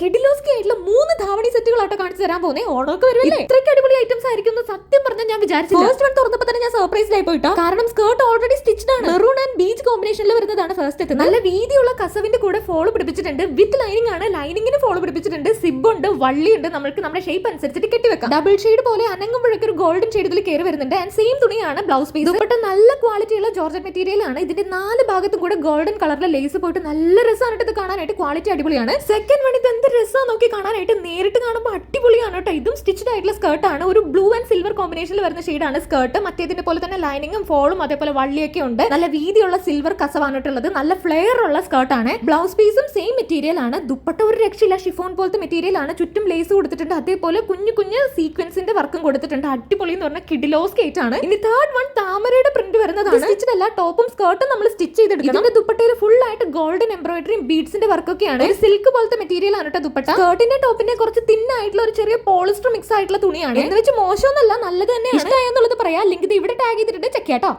കിഡിലോസ്കി ആയിട്ടുള്ള മൂന്ന് ധാവണി സെറ്റുകളാട്ടോ കാണിച്ചു തരാൻ പോകുന്നേ. ഓണമൊക്കെ വരുമല്ലേ? ഇത്രയ്ക്ക് അടിപൊളി ഐറ്റംസ് ആയിരിക്കും സത്യം പറഞ്ഞാൽ ഞാൻ വിചാരിച്ചു ഫസ്റ്റ് വൺ തുറന്നപ്പോൾ തന്നെ ഞാൻ സർപ്രൈസിലായി പോയിട്ടോ? കാരണം സ്കേർട്ട് ഓൾറെഡി സ്റ്റിച്ച്ഡ് ആണ്. മെറൂൺ ആൻഡ് ബീച്ച് കോമ്പിനേഷനിൽ വരുന്നതാണ് ഫസ്റ്റ് എത്തുന്നത്. നല്ല വീതിയുള്ള കസവിന്റെ കൂടെ ഫോളോ പിടിപ്പിച്ചിട്ടുണ്ട്. വിത്ത് ലൈനിങ് ആണ്. ലൈനിങ്ങിന് ഫോളോ പിടിപ്പിച്ചിട്ടുണ്ട്. സിബ് ഉണ്ട് വള്ളിയുണ്ട് നമുക്ക് നമ്മുടെ ഷേപ്പ് അനുസരിച്ചിട്ട് കെട്ടിവെക്കാം ഡബിൾ ഷെയ്ഡ് പോലെ അനങ്ങുമ്പോഴൊക്കെ ഒരു ഗോൾഡൻ ഷെയ്ഡിൽ കയറി വരുന്നുണ്ട്. ആൻഡ് സെയിം തുണിയാണ് ബ്ലൗസ് പീസ് ദുപ്പട്ട നല്ല ക്വാളിറ്റിയുള്ള ജോർജറ്റ് മെറ്റീരിയൽ ആണ്. ഇതിന്റെ നാല് ഭാഗത്തും കൂടെ ഗോൾഡൻ കളറിലെ ലേസ് പോയിട്ട് നല്ല രസമാണ് ഇത് കാണാനായിട്ട്. ക്വാളിറ്റി അടിപൊളിയാണ്. സെക്കൻഡ് വൺ ഇത് എന്ത് രസമാണ് നോക്കി കാണാനായിട്ട്. നേരിട്ട് കാണുമ്പോൾ അടിപൊളിയാണ് കേട്ടോ ഇതും സ്റ്റിച്ചഡ് ആയിട്ടുള്ള സ്കേർട്ട് ആണ്. ഒരു ബ്ലൂ ആൻഡ് സിൽവർ കോമ്പിനേഷനിൽ വരുന്ന ഷെയ്ഡാണ് സ്കേർട്ട് മറ്റേതിന്റെ പോലെ തന്നെ ലൈനിങ്ങും ഫോളും അതേപോലെ വള്ളിയൊക്കെ ഉണ്ട്. നല്ല വീതിയുള്ള സിൽവർ കസവാണ് വന്നിട്ടുള്ളത് നല്ല ഫ്ലെയർ ഉള്ള സ്കേർട്ട് ആണ്. ബ്ലൗസ് പീസും സെയിം മെറ്റീരിയൽ ആണ്. ദുപ്പട്ട ഒരു രക്ഷയില്ല. ഷിഫോൺ പോലത്തെ മെറ്റീരിയൽ ആണ്. ചുറ്റും ലേസ് കൊടുത്തിട്ടുണ്ട്. അതേപോലെ കുഞ്ഞു കുഞ്ഞു സീക്വൻസിന്റെ വർക്കും കൊടുത്തിട്ടുണ്ട്. അടിപൊളി എന്ന് പറഞ്ഞാൽ കിഡിലോസ് കേറ്റ് ആണ്. ഇനി തേർഡ് വൺ താമരയുടെ പ്രിന്റ് വരുന്നതാണ്. സ്റ്റിച്ചഡ് അല്ല ടോപ്പും സ്കേർട്ടും നമ്മൾ സ്റ്റിച്ച് ചെയ്തെടുക്കണം. ഇതിന്റെ ദുപ്പട്ടയിൽ ഫുൾ ആയിട്ട് ഗോൾഡൻ എംബ്രോയിഡറിയും ബീഡ്സിന്റെ വർക്കൊക്കെയാണ് ഒരു സിൽക്ക് പോലത്തെ മെറ്റീരിയൽ ആണ് കേട്ടോ ദുപ്പട്ട. സ്കേർട്ടിന്റെ ടോപ്പിന്റെ കുറച്ച് തിൻ ആയിട്ടുള്ള ഒരു ചെറിയ പോളിസ്റ്റർ മിക്സ് ആയിട്ടുള്ള തുണിയാണ്. എന്ന് വെച്ച് മോശമൊന്നല്ല നല്ലത് തന്നെയാണ്. ഇഷ്ടമായെന്നുള്ളത് പറയാം. ലിങ്ക് ഇത് ഇവിടെ ടാഗ് ചെയ്തിട്ടുണ്ട് ചെക്ക് ചെയ്യാട്ടോ